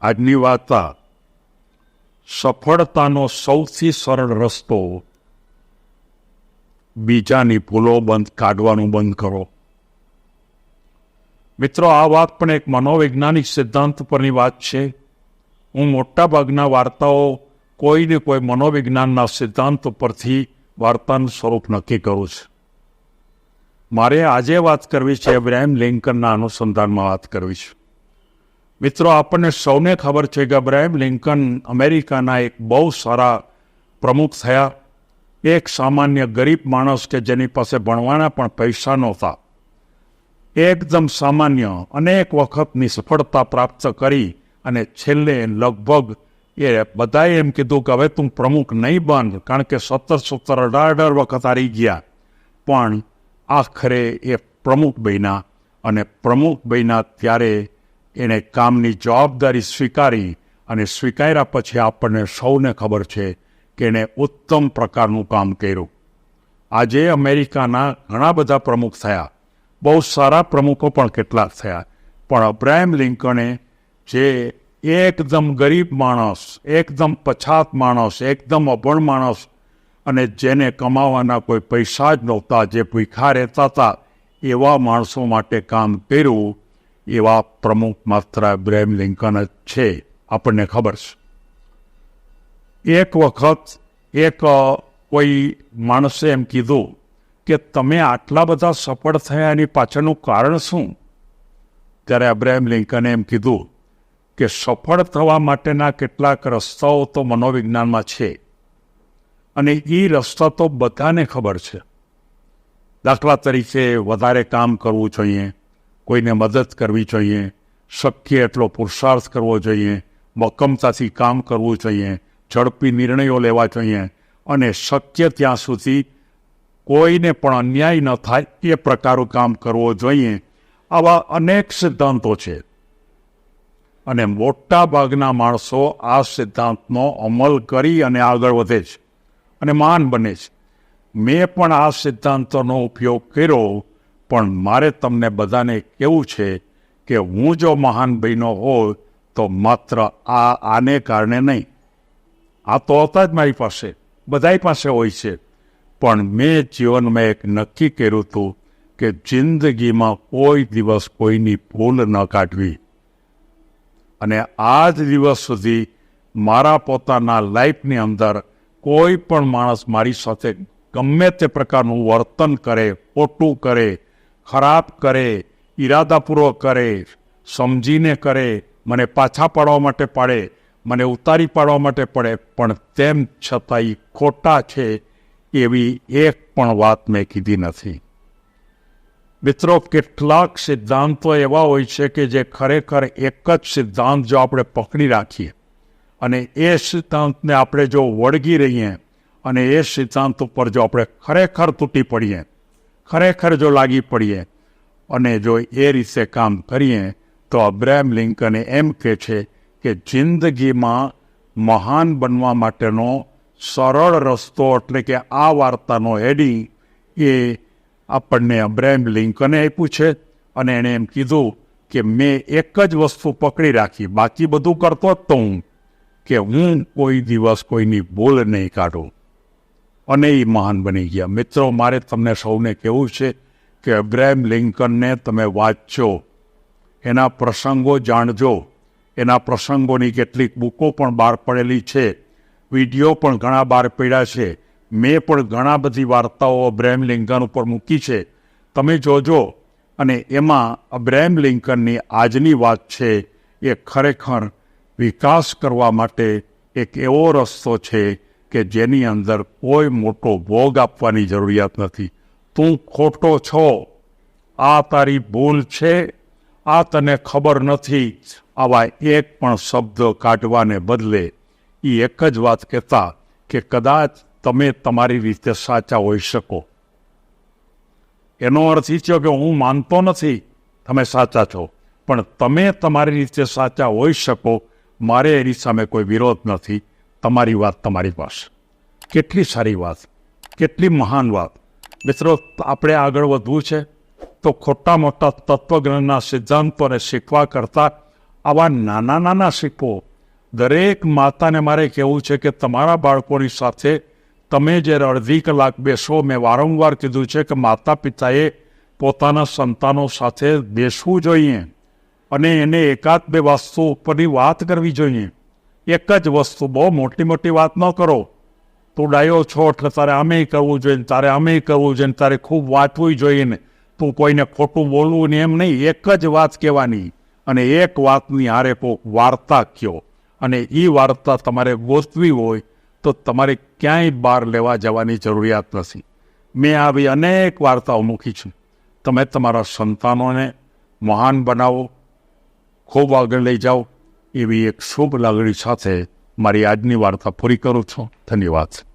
આજની વાર્તા સફળતાનો સૌથી સરળ રસ્તો બીજાની ભૂલો બંધ કાઢવાનું બંધ કરો. મિત્રો, આ વાત પણ એક મનોવૈજ્ઞાનિક સિદ્ધાંત પરની વાત છે. હું મોટાભાગના વાર્તાઓ કોઈને કોઈ મનોવિજ્ઞાનના સિદ્ધાંત પરથી વાર્તાનું સ્વરૂપ નક્કી કરું છું. મારે આજે વાત કરવી છે એબ્રાહિમ લિંકનના અનુસંધાનમાં વાત કરવી છે. મિત્રો, આપણને સૌને ખબર છે કે અબ્રાહિમ લિંકન અમેરિકાના એક બહુ સારા પ્રમુખ થયા. એક સામાન્ય ગરીબ માણસ કે જેની પાસે ભણવાના પણ પૈસા નહોતા. એકદમ સામાન્ય, અનેક વખત નિષ્ફળતા પ્રાપ્ત કરી અને છેલ્લે લગભગ એ બધાએ એમ કીધું કે હવે તું પ્રમુખ નહીં બન, કારણ કે સત્તર સત્તર અઢાર અઢાર વખત હારી ગયા. પણ આખરે એ પ્રમુખ બન્યા અને પ્રમુખ બન્યા ત્યારે એણે કામની જવાબદારી સ્વીકારી અને સ્વીકાર્યા પછી આપણને સૌને ખબર છે કે એણે ઉત્તમ પ્રકારનું કામ કર્યું. આજે અમેરિકાના ઘણા બધા પ્રમુખ થયા. બહુ સારા પ્રમુખો પણ કેટલાક થયા. પણ અબ્રાહિમ લિંકને જે એકદમ ગરીબ માણસ, એકદમ પછાત માણસ, એકદમ અભણ માણસ અને જેને કમાવાના કોઈ પૈસા જ નહોતા, જે ભૂખા રહેતા હતા, એવા માણસો માટે કામ કર્યું એવા પ્રમુખ માત્ર અબ્રાહિમ લિંકન જ છે, આપણને ખબર છે. એક વખત એક કોઈ માણસે એમ કીધું કે, તમે આટલા બધા સફળ થયા એની પાછળનું કારણ શું? ત્યારે અબ્રાહિમ લિંકને એમ કીધું કે, સફળ થવા માટેના કેટલાક રસ્તાઓ તો મનોવિજ્ઞાનમાં છે અને એ રસ્તા તો બધાને ખબર છે. દાખલા તરીકે વધારે કામ કરવું જોઈએ કોઈને મદદ કરવી જોઈએ, શક્ય એટલો પુરુષાર્થ કરવો જોઈએ, મક્કમતાથી કામ કરવું જોઈએ, ઝડપી નિર્ણયો લેવા જોઈએ અને શક્ય ત્યાં સુધી કોઈને પણ અન્યાય ન થાય એ પ્રકારનું કામ કરવું જોઈએ. આવા અનેક સિદ્ધાંતો છે અને મોટા ભાગના માણસો આ સિદ્ધાંતનો અમલ કરી અને આગળ વધે છે અને મહાન બને છે. મેં પણ આ સિદ્ધાંતોનો ઉપયોગ કર્યો પણ મારે તમને બધાને કેવું છે કે હું જો મહાન બહેનો હોય તો માત્ર આ આને કારણે નહીં. આ તો હતા જ મારી પાસે, બધાય પાસે હોય છે. પણ મેં જીવનમાં એક નક્કી કર્યું હતું કે જિંદગીમાં કોઈ દિવસ કોઈની ભૂલ ન કાઢવી. અને આ જ દિવસ સુધી મારા પોતાના લાઈફની અંદર કોઈ પણ માણસ મારી સાથે ગમે તે પ્રકારનું વર્તન કરે, ખોટું કરે ખરાબ કરે, ઈરાદાપૂર્વક કરે, સમજીને કરે, મને પાછા પાડવા માટે પાડે, મને ઉતારી પાડવા માટે પડે, પણ તેમ છતાં એ ખોટા છે એવી એક પણ વાત મેં કીધી નથી. મિત્રો, કેટલાક સિદ્ધાંતો એવા હોય છે કે જે ખરેખર એક જ સિદ્ધાંત જો આપણે પકડી રાખીએ અને એ સિદ્ધાંતને આપણે જો વળગી રહીએ અને એ સિદ્ધાંત ઉપર જો આપણે ખરેખર તૂટી પડીએ ખરેખર જો લાગી પડીએ અને જો એ રીતે કામ કરીએ, તો અબ્રાહમ લિંકને એમ કહે છે કે જિંદગીમાં મહાન બનવા માટેનો સરળ રસ્તો એટલે કે આ વાર્તાનો હેડિંગ એ આપણને અબ્રાહમ લિંકને આપ્યું છે અને એણે એમ કીધું કે મેં એક જ વસ્તુ પકડી રાખી, બાકી બધું કરતો જ તો હું કે હું કોઈ દિવસ કોઈની ભૂલ નહીં કાઢું. અને એ મહાન બની ગયા. મિત્રો, મારે તમને સૌને કહેવું છે કે અબ્રાહિમ લિંકનને તમે વાંચો એના પ્રસંગો જાણજો. એના પ્રસંગોની કેટલીક બુકો પણ બહાર પડેલી છે. વીડિયો પણ ઘણા બહાર પડ્યા છે. મેં પણ ઘણા બધી વાર્તાઓ અબ્રાહિમ લિંકન ઉપર મૂકી છે. તમે જોજો. અને એમાં અબ્રાહિમ લિંકનની આજની વાત છે એ ખરેખર વિકાસ કરવા માટે એક એવો રસ્તો છે કે જેની અંદર કોઈ મોટો ભોગ આપવાની જરૂરિયાત નથી. તું ખોટો છો. આ તારી ભૂલ છે. આ તને ખબર નથી. આવા એક પણ શબ્દ કાઢવાને બદલે એ એક જ વાત કહેતા કે કદાચ તમે તમારી રીતે સાચા હોઈ શકો. એનો અર્થ એ છે કે હું માનતો નથી. તમે સાચા છો. પણ તમે તમારી રીતે સાચા હોઈ શકો. મારે એની સામે કોઈ વિરોધ નથી. તમારી વાત તમારી પાસે. કેટલી સારી વાત, કેટલી મહાન વાત. મિત્રો, આપણે આગળ વધવું છે તો ખોટા મોટા તત્વજ્ઞાનના સિદ્ધાંતોને શીખવા કરતાં આવા નાના નાના શીખવો દરેક માતાને મારે કહેવું છે કે તમારા બાળકોની સાથે તમે જ્યારે અડધી કલાક બેસો, મેં વારંવાર કીધું છે કે માતા પિતાએ પોતાના સંતાનો સાથે બેસવું જોઈએ અને એને એકાદ બે વસ્તુ ઉપરની વાત કરવી જોઈએ. એક જ વસ્તુ બહુ મોટી મોટી વાત ન કરો. તું ડાયો છો એટલે તારે આમે કરવું જોઈએ તારે આમે કરવું જોઈએ તારે ખૂબ વાંચવું જોઈએ ને. તું કોઈને ખોટું બોલવું ને એમ નહીં, એક જ વાત કહેવાની. અને એક વાતની હારે કોઈક વાર્તા કયો. અને એ વાર્તા તમારે ગોતવી હોય તો તમારે ક્યાંય બહાર લેવા જવાની જરૂરિયાત નથી. મેં આવી અનેક વાર્તાઓ મૂકી છે. તમે તમારા સંતાનોને મહાન બનાવો. ખૂબ આગળ લઈ જાઓ. એવી એક શુભ લાગણી સાથે મારી આજની વાર્તા પૂરી કરું છું. ધન્યવાદ.